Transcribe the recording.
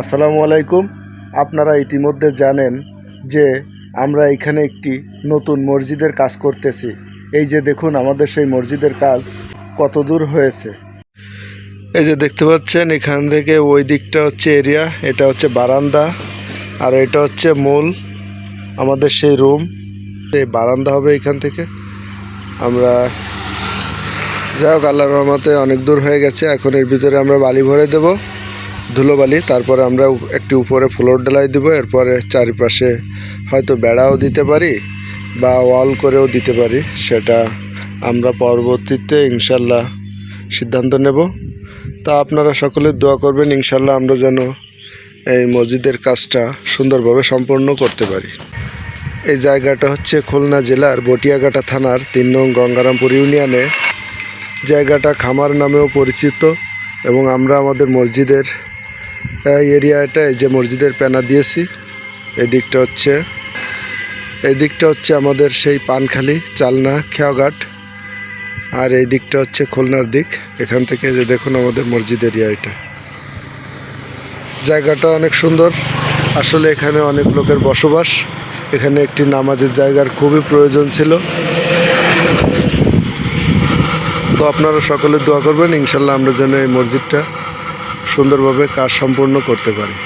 আসসালামু আলাইকুম। আপনারা ইতিমধ্যে জানেন যে আমরা এখানে একটি নতুন মসজিদের কাজ করতেছি। এই যে দেখুন, আমাদের সেই মসজিদের কাজ কত দূর হয়েছে। এই যে দেখতে পাচ্ছেন, এখান থেকে ওই দিকটা হচ্ছে এরিয়া, এটা হচ্ছে বারান্দা, আর এটা হচ্ছে মূল আমাদের সেই রুম। এই বারান্দা হবে এখান থেকে। আমরা যাই হোক, আল্লাহর রহমতে অনেক দূর হয়ে গেছে। এখন এর ভিতরে আমরা বালি ভরে দেব। ধুলোবালি, তারপরে আমরা একটি উপরে ফ্লোর ঢালাই দেবো, এরপরে চারিপাশে হয়তো বেড়াও দিতে পারি বা ওয়াল করেও দিতে পারি, সেটা আমরা পরবর্তীতে ইনশাল্লাহ সিদ্ধান্ত নেব। তা আপনারা সকলে দোয়া করবেন, ইনশাল্লাহ আমরা যেন এই মসজিদের কাজটা সুন্দরভাবে সম্পন্ন করতে পারি। এই জায়গাটা হচ্ছে খুলনা জেলার বটিয়াঘাটা থানার তিন নং গঙ্গারামপুর ইউনিয়নে। জায়গাটা খামার নামেও পরিচিত এবং আমরা আমাদের মসজিদের আহ, এরিয়াটা এই যে মসজিদের প্যানা দিয়েছি এই দিকটা হচ্ছে এই দিকটা হচ্ছে আমাদের সেই পানখালি চালনা খেয়াঘাট আর এই দিকটা হচ্ছে খুলনার দিক এখান থেকে যে দেখুন আমাদের মসজিদ এরিয়া এটা। জায়গাটা অনেক সুন্দর আসলে এখানে অনেক লোকের বসবাস এখানে একটি নামাজের জায়গার খুবই প্রয়োজন ছিল। তো আপনারা সকলে দোয়া করবেন ইনশাল্লাহ আমরা যেন এই মসজিদটা সুন্দরভাবে কাজ সম্পূর্ণ করতে পারি।